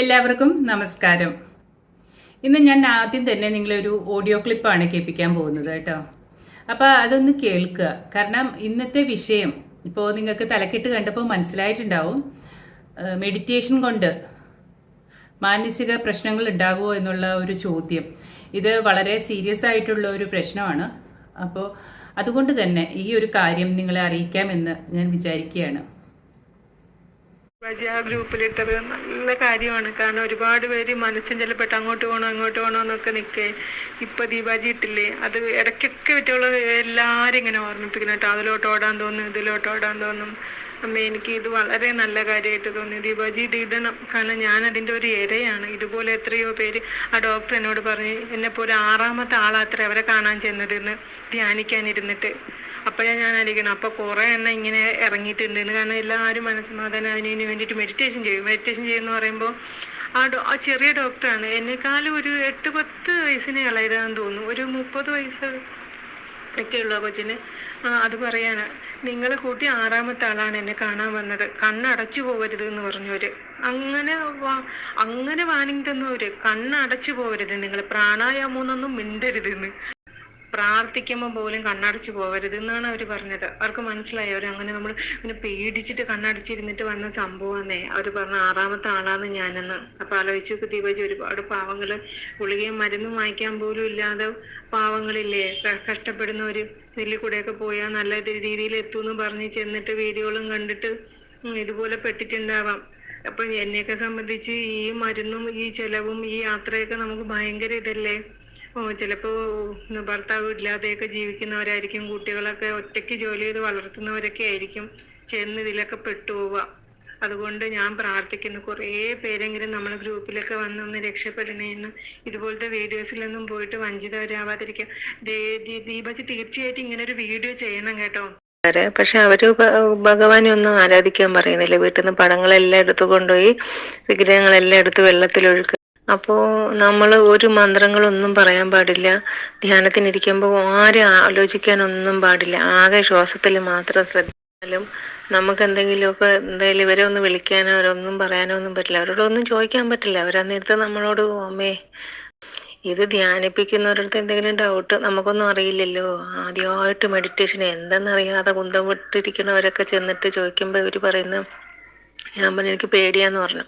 എല്ലാവർക്കും നമസ്കാരം. ഇന്ന് ഞാൻ ആദ്യം തന്നെ നിങ്ങളൊരു ഓഡിയോ ക്ലിപ്പാണ് കേൾപ്പിക്കാൻ പോകുന്നത് കേട്ടോ. അപ്പോൾ അതൊന്ന് കേൾക്കുക. കാരണം ഇന്നത്തെ വിഷയം ഇപ്പോൾ നിങ്ങൾക്ക് തലക്കെട്ട് കണ്ടപ്പോൾ മനസ്സിലായിട്ടുണ്ടാവും. മെഡിറ്റേഷൻ കൊണ്ട് മാനസിക പ്രശ്നങ്ങൾ ഉണ്ടാകുമോ എന്നുള്ള ഒരു ചോദ്യം. ഇത് വളരെ സീരിയസ് ആയിട്ടുള്ള ഒരു പ്രശ്നമാണ്. അപ്പോൾ അതുകൊണ്ട് തന്നെ ഈ ഒരു കാര്യം നിങ്ങളെ അറിയിക്കാമെന്ന് ഞാൻ വിചാരിക്കുകയാണ്. ബാജി ആ ഗ്രൂപ്പിലിട്ടത് നല്ല കാര്യമാണ്. കാരണം ഒരുപാട് പേര് മനസ്സും ചിലപ്പെട്ട് അങ്ങോട്ട് പോകണോ അങ്ങോട്ട് പോകണോ എന്നൊക്കെ നിൽക്കേ ഇപ്പൊ ദീപാജി ഇട്ടില്ലേ? അത് ഇടയ്ക്കൊക്കെ പറ്റുള്ള എല്ലാരും ഇങ്ങനെ ഓർമ്മിപ്പിക്കണം കേട്ടോ. അതിലോട്ട് ഓടാൻ തോന്നും ഇതിലോട്ട് ഓടാൻ തോന്നും. അമ്മ എനിക്ക് ഇത് വളരെ നല്ല കാര്യമായിട്ട് തോന്നി. ദീപാജി ഇത് ഇടണം. കാരണം ഞാൻ അതിന്റെ ഒരു ഇരയാണ്. ഇതുപോലെ എത്രയോ പേര് ആ ഡോക്ടർ എന്നോട് പറഞ്ഞ് എന്നെ പോലെ ആറാമത്തെ ആളാത്ര അവരെ കാണാൻ ചെന്നതെന്ന് ധ്യാനിക്കാനിരുന്നിട്ട്. അപ്പോഴാണ് ഞാൻ ആലോചിക്കണം അപ്പൊ കുറേ എണ്ണം ഇങ്ങനെ ഇറങ്ങിയിട്ടുണ്ട് എന്ന് കാരണം എല്ലാവരും മനസ്സമാധാനം അതിന് വേണ്ടിയിട്ട് മെഡിറ്റേഷൻ ചെയ്യും. മെഡിറ്റേഷൻ ചെയ്യുന്ന പറയുമ്പോൾ ആ ഡോ ആ ചെറിയ ഡോക്ടറാണ് എന്നെക്കാളും ഒരു എട്ട് പത്ത് വയസ്സിന് ഇളയതാന്ന് തോന്നുന്നു. ഒരു മുപ്പത് വയസ്സ് ഒക്കെ ഉള്ള ആ കൊച്ചിന്. അത് പറയാണ്. നിങ്ങൾ കൂട്ടി ആറാമത്തെ ആളാണ് എന്നെ കാണാൻ വന്നത്. കണ്ണടച്ചു പോകരുത് എന്ന് പറഞ്ഞവര് അങ്ങനെ അങ്ങനെ വാണിംഗ് തന്നവര് കണ്ണടച്ചു പോകരുത് നിങ്ങൾ പ്രാണായാമോന്നൊന്നും മിണ്ടരുത് എന്ന് പ്രാർത്ഥിക്കുമ്പോൾ പോലും കണ്ണടച്ചു പോകരുത് എന്നാണ് അവർ പറഞ്ഞത്. അവർക്ക് മനസ്സിലായി. അവർ അങ്ങനെ നമ്മൾ പിന്നെ പേടിച്ചിട്ട് കണ്ണടച്ചിരുന്നിട്ട് വന്ന സംഭവമാന്നേ. അവർ പറഞ്ഞ ആറാമത്തെ ആളാന്ന് ഞാനെന്ന്. അപ്പൊ ആലോചിച്ചു ദീപജി ഒരുപാട് പാവങ്ങൾ ഗുളികയും മരുന്നും വാങ്ങിക്കാൻ പോലും ഇല്ലാതെ പാവങ്ങളില്ലേ? കഷ്ടപ്പെടുന്ന ഒരു ഇതിൽ കൂടെയൊക്കെ പോയാൽ നല്ല രീതിയിൽ എത്തുമെന്ന് പറഞ്ഞ് ചെന്നിട്ട് വീഡിയോകളും കണ്ടിട്ട് ഇതുപോലെ പെട്ടിട്ടുണ്ടാവാം. അപ്പൊ എന്നെയൊക്കെ സംബന്ധിച്ച് ഈ മരുന്നും ഈ ചെലവും ഈ യാത്രയൊക്കെ നമുക്ക് ഭയങ്കര ഇതല്ലേ? ഓ ചിലപ്പോ ഉം, ഭർത്താവ് ഇല്ലാതെയൊക്കെ ജീവിക്കുന്നവരായിരിക്കും കുട്ടികളൊക്കെ ഒറ്റയ്ക്ക് ജോലി ചെയ്ത് വളർത്തുന്നവരൊക്കെ ആയിരിക്കും ചെന്ന് ഇതിലൊക്കെ പെട്ടുപോവുക. അതുകൊണ്ട് ഞാൻ പ്രാർത്ഥിക്കുന്നു കുറേ പേരെങ്കിലും നമ്മളെ ഗ്രൂപ്പിലൊക്കെ വന്ന് ഒന്ന് രക്ഷപ്പെടണേന്ന് ഇതുപോലത്തെ വീഡിയോസിലൊന്നും പോയിട്ട് ദീ- ദീപജി തീർച്ചയായിട്ടും ഇങ്ങനെ ഒരു വീഡിയോ ചെയ്യണം കേട്ടോ. പക്ഷെ അവർ ഭഗവാനെ ഒന്നും ആരാധിക്കാൻ പറയുന്നില്ല. വീട്ടിൽ നിന്ന് പടങ്ങളെല്ലാം എടുത്തു കൊണ്ടുപോയി വിഗ്രഹങ്ങളെല്ലാം എടുത്ത് വെള്ളത്തിലൊഴുക്കുക അപ്പോ നമ്മൾ ഒരു മന്ത്രങ്ങളൊന്നും പറയാൻ പാടില്ല. ധ്യാനത്തിനിരിക്കുമ്പോൾ ആരും ആലോചിക്കാനൊന്നും പാടില്ല. ആകെ ശ്വാസത്തിൽ മാത്രം ശ്രദ്ധിച്ചാലും നമുക്ക് എന്തെങ്കിലുമൊക്കെ എന്തായാലും ഇവരെ ഒന്ന് വിളിക്കാനോ അവരൊന്നും പറയാനോ ഒന്നും പറ്റില്ല. അവരോടൊന്നും ചോദിക്കാൻ പറ്റില്ല. അവരന്നേരത്ത് നമ്മളോട് ഓമേ ഇത് ധ്യാനിപ്പിക്കുന്നവരടുത്ത് എന്തെങ്കിലും ഡൗട്ട് നമുക്കൊന്നും അറിയില്ലല്ലോ. ആദ്യമായിട്ട് മെഡിറ്റേഷൻ എന്തെന്നറിയാതെ കുന്തം വിട്ടിരിക്കണവരൊക്കെ ചെന്നിട്ട് ചോദിക്കുമ്പോൾ ഇവർ പറയുന്ന ഞാൻ പറഞ്ഞു എനിക്ക് പേടിയാന്ന് പറഞ്ഞു.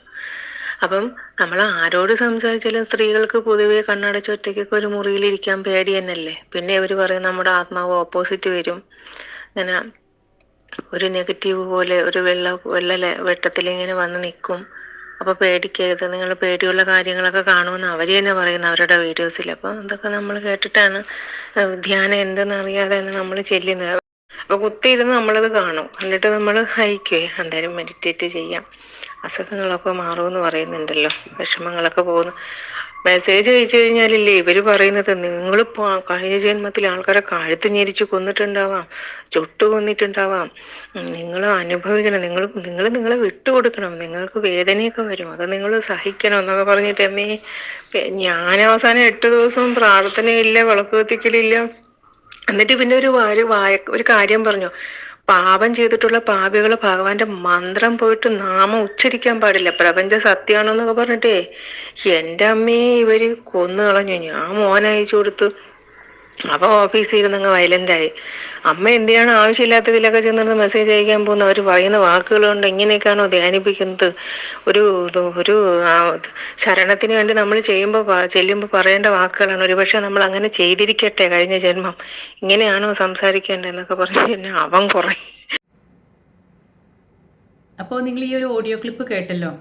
അപ്പം നമ്മൾ ആരോട് സംസാരിച്ചാലും സ്ത്രീകൾക്ക് പൊതുവെ കണ്ണടച്ച് ഒറ്റയ്ക്കൊക്കെ ഒരു മുറിയിലിരിക്കാൻ പേടി തന്നെയല്ലേ? പിന്നെ ഇവർ പറയും നമ്മുടെ ആത്മാവ് ഓപ്പോസിറ്റ് വരും. ഇങ്ങനെ ഒരു നെഗറ്റീവ് പോലെ ഒരു വെള്ള വെള്ള വെട്ടത്തിൽ ഇങ്ങനെ വന്ന് നിൽക്കും. അപ്പൊ പേടിക്കരുത്. നിങ്ങൾ പേടിയുള്ള കാര്യങ്ങളൊക്കെ കാണുമെന്ന് അവർ തന്നെ പറയുന്നു അവരുടെ വീഡിയോസിൽ അപ്പൊ അതൊക്കെ നമ്മൾ കേട്ടിട്ടാണ് ധ്യാനം എന്തെന്ന് അറിയാതെയാണ് നമ്മൾ ചെല്ലുന്നത്. അപ്പൊ കുത്തിയിരുന്ന് നമ്മളത് കാണും. കണ്ടിട്ട് നമ്മൾ ഹൈക്കേ എന്തായാലും മെഡിറ്റേറ്റ് ചെയ്യാം. അസുഖങ്ങളൊക്കെ മാറുമെന്ന് പറയുന്നുണ്ടല്ലോ. വിഷമങ്ങളൊക്കെ പോകുന്നു. മെസ്സേജ് അയച്ചു കഴിഞ്ഞാലില്ലേ ഇവർ പറയുന്നത് നിങ്ങൾ കഴിഞ്ഞ ജന്മത്തിൽ ആൾക്കാരെ കഴുത്ത് ഞെരിച്ച് കൊന്നിട്ടുണ്ടാവാം. ചുട്ടു കൊന്നിട്ടുണ്ടാവാം. നിങ്ങൾ അനുഭവിക്കണം. നിങ്ങൾ നിങ്ങൾ നിങ്ങളെ വിട്ടുകൊടുക്കണം. നിങ്ങൾക്ക് വേദനയൊക്കെ വരും. അത് നിങ്ങൾ സഹിക്കണം എന്നൊക്കെ പറഞ്ഞിട്ട് അമ്മേ ഞാൻ അവസാനം എട്ട് ദിവസം പ്രാർത്ഥനയില്ല വിളക്ക് കത്തിക്കലില്ല. എന്നിട്ട് പിന്നെ ഒരു ഒരു വായ ഒരു കാര്യം പറഞ്ഞു. പാപം ചെയ്തിട്ടുള്ള പാപികൾ ഭഗവാന്റെ മന്ത്രം പോയിട്ട് നാമം ഉച്ചരിക്കാൻ പാടില്ല. പ്രപഞ്ച സത്യമാണെന്നൊക്കെ പറഞ്ഞിട്ടേ എന്റെ അമ്മയെ ഇവർ കൊന്നു കളഞ്ഞു ഞാൻ മോനയച്ചു കൊടുത്തു അപ്പൊ ഓഫീസിൽ ഇരുന്ന് അങ്ങ് വയലന്റായി. അമ്മ എന്തിനാണ് ആവശ്യമില്ലാത്തതിലൊക്കെ ചെന്നിരുന്ന് മെസ്സേജ് അയക്കാൻ പോകുന്നത്? അവർ പറയുന്ന വാക്കുകൾ കൊണ്ട് എങ്ങനെയൊക്കെയാണോ ധ്യാനിപ്പിക്കുന്നത്? ഒരു ഒരു ശരണത്തിന് വേണ്ടി നമ്മൾ ചെയ്യുമ്പോൾ ചെല്ലുമ്പോൾ പറയേണ്ട വാക്കുകളാണ്. ഒരുപക്ഷെ നമ്മൾ അങ്ങനെ ചെയ്തിരിക്കട്ടെ കഴിഞ്ഞ ജന്മം. ഇങ്ങനെയാണോ സംസാരിക്കേണ്ടതെന്നൊക്കെ പറഞ്ഞു പിന്നെ അവൻ കുറേ. അപ്പോൾ നിങ്ങൾ ഈ ഒരു ഓഡിയോ ക്ലിപ്പ് കേട്ടല്ലോ.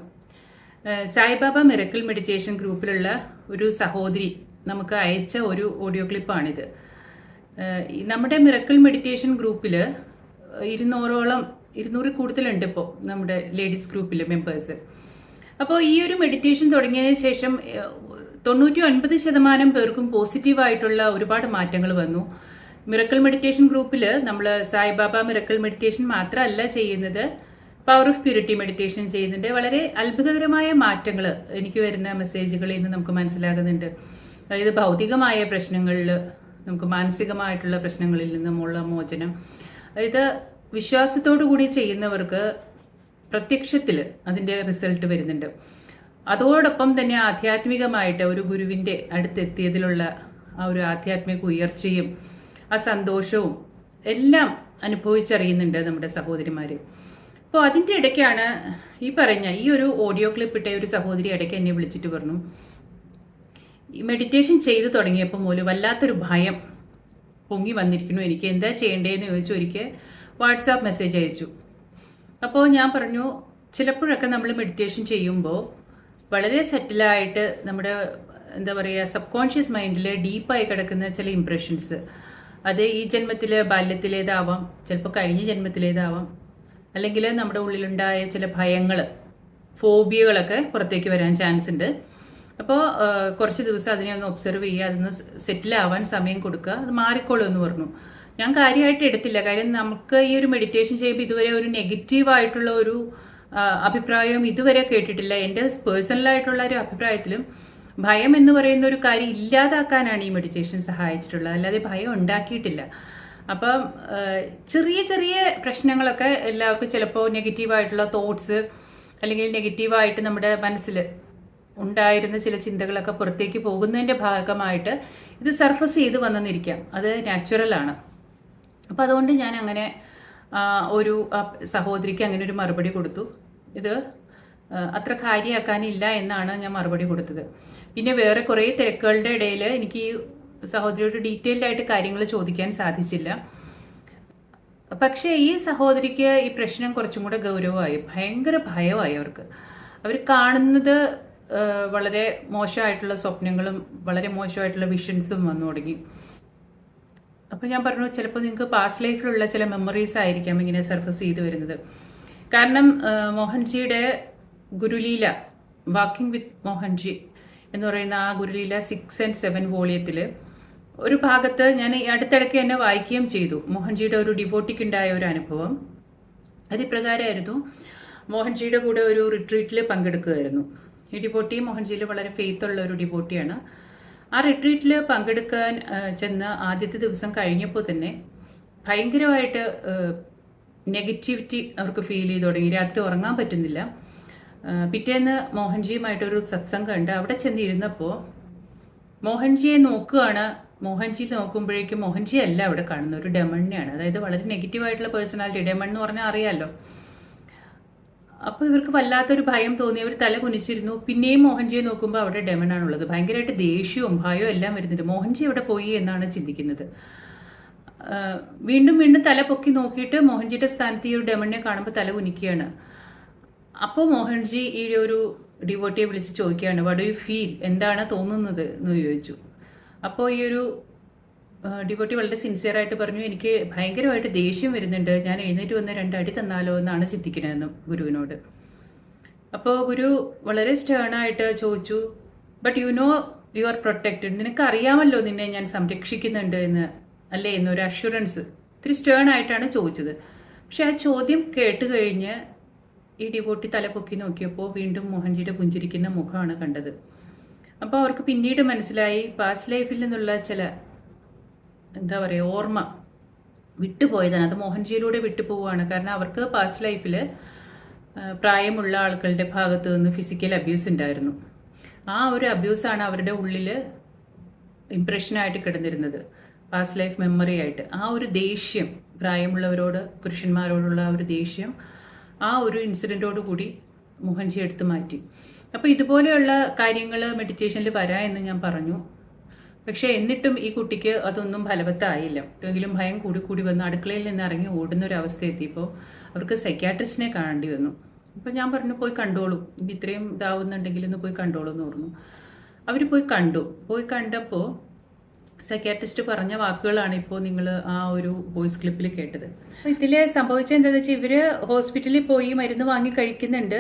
സായിബാബ മിറക്കിൾ മെഡിറ്റേഷൻ ഗ്രൂപ്പിലുള്ള ഒരു സഹോദരി നമുക്ക് അയച്ച ഒരു ഓഡിയോ ക്ലിപ്പാണിത് നമ്മുടെ മിറക്കിൾ മെഡിറ്റേഷൻ ഗ്രൂപ്പിൽ ഇരുന്നൂറോളം ഇരുന്നൂറിൽ കൂടുതലുണ്ട് ഇപ്പോൾ നമ്മുടെ ലേഡീസ് ഗ്രൂപ്പിൽ മെമ്പേഴ്സ് അപ്പോൾ ഈ ഒരു മെഡിറ്റേഷൻ തുടങ്ങിയതിന് ശേഷം തൊണ്ണൂറ്റി ഒൻപത് ശതമാനം പേർക്കും പോസിറ്റീവായിട്ടുള്ള ഒരുപാട് മാറ്റങ്ങൾ വന്നു. മിറക്കിൾ മെഡിറ്റേഷൻ ഗ്രൂപ്പിൽ നമ്മൾ സായിബാബ മിറക്കിൾ മെഡിറ്റേഷൻ മാത്രമല്ല ചെയ്യുന്നത് പവർ ഓഫ് പ്യൂരിറ്റി മെഡിറ്റേഷൻ ചെയ്യുന്നുണ്ട്. വളരെ അത്ഭുതകരമായ മാറ്റങ്ങൾ എനിക്ക് വരുന്ന മെസ്സേജുകളിൽ നിന്ന് നമുക്ക് മനസ്സിലാകുന്നുണ്ട്. അതായത് ഭൗതികമായ പ്രശ്നങ്ങളിൽ നമുക്ക് മാനസികമായിട്ടുള്ള പ്രശ്നങ്ങളിൽ നിന്നുമുള്ള മോചനം. അതായത് വിശ്വാസത്തോടു കൂടി ചെയ്യുന്നവർക്ക് പ്രത്യക്ഷത്തിൽ അതിന്റെ റിസൾട്ട് വരുന്നുണ്ട്. അതോടൊപ്പം തന്നെ ആധ്യാത്മികമായിട്ട് ഒരു ഗുരുവിന്റെ അടുത്തെത്തിയതിലുള്ള ആ ഒരു ആധ്യാത്മിക ഉയർച്ചയും ആ സന്തോഷവും എല്ലാം അനുഭവിച്ചറിയുന്നുണ്ട് നമ്മുടെ സഹോദരിമാർ അപ്പോൾ അതിന്റെ ഇടയ്ക്കാണ് ഈ പറഞ്ഞ ഈ ഒരു ഓഡിയോ ക്ലിപ്പ് ഇട്ട ഒരു സഹോദരി ഇടയ്ക്ക് എന്നെ വിളിച്ചിട്ട് പറഞ്ഞു. ഈ മെഡിറ്റേഷൻ ചെയ്തു തുടങ്ങിയപ്പോൾ പോലും വല്ലാത്തൊരു ഭയം പൊങ്ങി വന്നിരിക്കുന്നു. എനിക്ക് എന്താ ചെയ്യേണ്ടതെന്ന് ചോദിച്ചു. ഒരിക്കൽ വാട്സാപ്പ് മെസ്സേജ് അയച്ചു. അപ്പോൾ ഞാൻ പറഞ്ഞു ചിലപ്പോഴൊക്കെ നമ്മൾ മെഡിറ്റേഷൻ ചെയ്യുമ്പോൾ വളരെ സെറ്റിലായിട്ട് നമ്മുടെ എന്താ പറയുക സബ് കോൺഷ്യസ് മൈൻഡിൽ ഡീപ്പായി കിടക്കുന്ന ചില ഇംപ്രഷൻസ് അത് ഈ ജന്മത്തിൽ ബാല്യത്തിലേതാവാം ചിലപ്പോൾ കഴിഞ്ഞ ജന്മത്തിലേതാവാം അല്ലെങ്കിൽ നമ്മുടെ ഉള്ളിലുണ്ടായ ചില ഭയങ്ങൾ ഫോബിയകളൊക്കെ പുറത്തേക്ക് വരാൻ ചാൻസ് ഉണ്ട്. അപ്പോൾ കുറച്ച് ദിവസം അതിനെ ഒന്ന് ഒബ്സർവ് ചെയ്യുക അതൊന്ന് സെറ്റിൽ ആവാൻ സമയം കൊടുക്കുക. അത് മാറിക്കോളൂ എന്ന് പറഞ്ഞു. ഞാൻ കാര്യമായിട്ട് എടുത്തില്ല. കാര്യം നമുക്ക് ഈ ഒരു മെഡിറ്റേഷൻ ചെയ്യുമ്പോൾ ഇതുവരെ ഒരു നെഗറ്റീവ് ആയിട്ടുള്ള ഒരു അഭിപ്രായവും ഇതുവരെ കേട്ടിട്ടില്ല. എന്റെ പേഴ്സണലായിട്ടുള്ള ഒരു അഭിപ്രായത്തിലും ഭയം എന്ന് പറയുന്ന ഒരു കാര്യം ഇല്ലാതാക്കാനാണ് ഈ മെഡിറ്റേഷൻ സഹായിച്ചിട്ടുള്ളത്. അല്ലാതെ ഭയം ഉണ്ടാക്കിയിട്ടില്ല. അപ്പം ചെറിയ ചെറിയ പ്രശ്നങ്ങളൊക്കെ എല്ലാവർക്കും ചിലപ്പോൾ നെഗറ്റീവായിട്ടുള്ള തോട്ട്സ് അല്ലെങ്കിൽ നെഗറ്റീവായിട്ട് നമ്മുടെ മനസ്സിൽ ഉണ്ടായിരുന്ന ചില ചിന്തകളൊക്കെ പുറത്തേക്ക് പോകുന്നതിന്റെ ഭാഗമായിട്ട് ഇത് സർഫസ് ചെയ്ത് വന്നെന്നിരിക്കാം അത് നാച്ചുറലാണ് അപ്പോൾ അതുകൊണ്ട് ഞാൻ അങ്ങനെ ഒരു സഹോദരിക്ക് അങ്ങനെ ഒരു മറുപടി കൊടുത്തു. ഇത് അത്ര കാര്യമാക്കാനില്ല എന്നാണ് ഞാൻ മറുപടി കൊടുത്തത്. പിന്നെ വേറെ കുറേ തിരക്കുകളുടെ ഇടയിൽ എനിക്ക് ഈ സഹോദരിയോട് ഡീറ്റെയിൽഡ് ആയിട്ട് കാര്യങ്ങൾ ചോദിക്കാൻ സാധിച്ചില്ല. പക്ഷേ ഈ സഹോദരിക്ക് ഈ പ്രശ്നം കുറച്ചും കൂടെ ഗൗരവമായി ഭയങ്കര ഭയമായി അവർക്ക്. അവർ കാണുന്നത് വളരെ മോശമായിട്ടുള്ള സ്വപ്നങ്ങളും വളരെ മോശമായിട്ടുള്ള വിഷൻസും വന്നു തുടങ്ങി. അപ്പോൾ ഞാൻ പറഞ്ഞു ചിലപ്പോൾ നിങ്ങൾക്ക് പാസ്റ്റ് ലൈഫിലുള്ള ചില മെമ്മറീസ് ആയിരിക്കാം ഇങ്ങനെ സർഫസ് ചെയ്തു വരുന്നത്. കാരണം മോഹൻജിയുടെ ഗുരുലീല വാക്കിംഗ് വിത്ത് മോഹൻജി എന്ന് പറയുന്ന ആ ഗുരുലീല സിക്സ് ആൻഡ് സെവൻ വോളിയത്തിൽ ഒരു ഭാഗത്ത് ഞാൻ അടുത്തിടയ്ക്ക് തന്നെ വായിക്കുകയും ചെയ്തു. മോഹൻജിയുടെ ഒരു ഡിവോട്ടിക്കുണ്ടായ ഒരു അനുഭവം. അതിപ്രകാരമായിരുന്നു മോഹൻജിയുടെ കൂടെ ഒരു റിട്രീറ്റിൽ പങ്കെടുക്കുകയായിരുന്നു. ഈ ഡിവോട്ടി മോഹൻജിയിൽ വളരെ ഫെയ്ത്ത് ഉള്ള ഒരു ഡിവോട്ടിയാണ് ആ റിട്രീറ്റിൽ പങ്കെടുക്കാൻ ചെന്ന് ആദ്യത്തെ ദിവസം കഴിഞ്ഞപ്പോൾ തന്നെ ഭയങ്കരമായിട്ട് നെഗറ്റിവിറ്റി അവർക്ക് ഫീൽ ചെയ്ത് തുടങ്ങി. രാത്രി ഉറങ്ങാൻ പറ്റുന്നില്ല. പിറ്റേന്ന് മോഹൻജിയുമായിട്ടൊരു സത്സംഗം ഉണ്ട് അവിടെ ചെന്നിരുന്നപ്പോൾ മോഹൻജിയെ നോക്കുകയാണ്. മോഹൻജി നോക്കുമ്പോഴേക്കും മോഹൻജി അല്ല അവിടെ കാണുന്നത്. ഒരു ഡെമണിനെയാണ്. അതായത് വളരെ നെഗറ്റീവായിട്ടുള്ള പേഴ്സണാലിറ്റി ഡെമൺ എന്ന് പറഞ്ഞാൽ അറിയാമല്ലോ അപ്പോൾ ഇവർക്ക് വല്ലാത്തൊരു ഭയം തോന്നി. അവർ തല കുനിച്ചിരുന്നു. പിന്നെയും മോഹൻജിയെ നോക്കുമ്പോൾ അവിടെ ഡെമണാണുള്ളത്. ഭയങ്കരമായിട്ട് ദേഷ്യവും ഭയവും എല്ലാം വരുന്നുണ്ട്. മോഹൻജി എവിടെ പോയി എന്നാണ് ചിന്തിക്കുന്നത്. വീണ്ടും വീണ്ടും തല പൊക്കി നോക്കിയിട്ട് മോഹൻജിയുടെ സ്ഥാനത്ത് ഈ ഒരു ഡെമണിനെ കാണുമ്പോൾ തല കുനിക്കുകയാണ്. അപ്പോൾ മോഹൻജി ഈ ഒരു ഡിവോട്ടിയെ വിളിച്ച് ചോദിക്കുകയാണ് വട് യു ഫീൽ എന്താണ് തോന്നുന്നത്? എന്ന് ചോദിച്ചു. അപ്പോൾ ഈ ഒരു ഡിവോട്ടി വളരെ സിൻസിയർ ആയിട്ട് പറഞ്ഞു. എനിക്ക് ഭയങ്കരമായിട്ട് ദേഷ്യം വരുന്നുണ്ട്. ഞാൻ എഴുന്നേറ്റ് വന്ന് രണ്ടടി തന്നാലോ എന്നാണ് ചിന്തിക്കുന്നതെന്നും ഗുരുവിനോട്. അപ്പോൾ ഗുരു വളരെ സ്റ്റേൺ ആയിട്ട് ചോദിച്ചു but you know you are protected നിനക്ക് അറിയാമല്ലോ നിന്നെ ഞാൻ സംരക്ഷിക്കുന്നുണ്ട് എന്ന് അല്ലേ? എന്നൊരു അഷുറൻസ് ഇത്തിരി സ്റ്റേൺ ആയിട്ടാണ് ചോദിച്ചത്. പക്ഷെ ആ ചോദ്യം കേട്ട് കഴിഞ്ഞ് ഈ ഡിവോട്ടി തല പൊക്കി നോക്കിയപ്പോൾ വീണ്ടും മോഹൻജിയുടെ പുഞ്ചിരിക്കുന്ന മുഖമാണ് കണ്ടത്. അപ്പോൾ അവർക്ക് പിന്നീട് മനസ്സിലായി പാസ്റ്റ് ലൈഫിൽ നിന്നുള്ള ചില എന്താ പറയുക ഓർമ്മ വിട്ടുപോയതാണ് അത് മോഹൻജിയിലൂടെ വിട്ടുപോവുകയാണ് കാരണം അവർക്ക് പാസ്റ്റ് ലൈഫിൽ പ്രായമുള്ള ആളുകളുടെ ഭാഗത്ത് നിന്ന് ഫിസിക്കൽ അബ്യൂസ് ഉണ്ടായിരുന്നു. ആ ഒരു അബ്യൂസാണ് അവരുടെ ഉള്ളിൽ ഇംപ്രഷനായിട്ട് കിടന്നിരുന്നത്. പാസ്റ്റ് ലൈഫ് മെമ്മറി ആയിട്ട്. ആ ഒരു ദേഷ്യം പ്രായമുള്ളവരോട് പുരുഷന്മാരോടുള്ള ഒരു ദേഷ്യം ആ ഒരു ഇൻസിഡന്റോട് കൂടി മോഹൻജി എടുത്തു മാറ്റി. അപ്പോൾ ഇതുപോലെയുള്ള കാര്യങ്ങൾ മെഡിറ്റേഷനിൽ വരാ എന്ന് ഞാൻ പറഞ്ഞു. പക്ഷേ എന്നിട്ടും ഈ കുട്ടിക്ക് അതൊന്നും ഫലവത്തായില്ല. എങ്കിലും ഭയം കൂടി കൂടി വന്ന് അടുക്കളയിൽ നിന്ന് ഇറങ്ങി ഓടുന്ന ഒരു അവസ്ഥ എത്തിയപ്പോൾ അവർക്ക് സൈക്യാട്രിസ്റ്റിനെ കാണേണ്ടി വന്നു. അപ്പോൾ ഞാൻ പറഞ്ഞു പോയി കണ്ടോളൂ. ഇത്രയും ഇതാവുന്നുണ്ടെങ്കിൽ ഒന്ന് പോയി കണ്ടോളൂ എന്ന് പറഞ്ഞു. അവർ പോയി കണ്ടു. പോയി കണ്ടപ്പോൾ സൈക്യാട്രിസ്റ്റ് പറഞ്ഞ വാക്കുകളാണ് ഇപ്പോൾ നിങ്ങൾ ആ ഒരു വോയിസ് ക്ലിപ്പിൽ കേട്ടത്. ഇതിൽ സംഭവിച്ചത് എന്താണെന്ന് വെച്ചാൽ ഇവർ ഹോസ്പിറ്റലിൽ പോയി മരുന്ന് വാങ്ങി കഴിക്കുന്നുണ്ട്.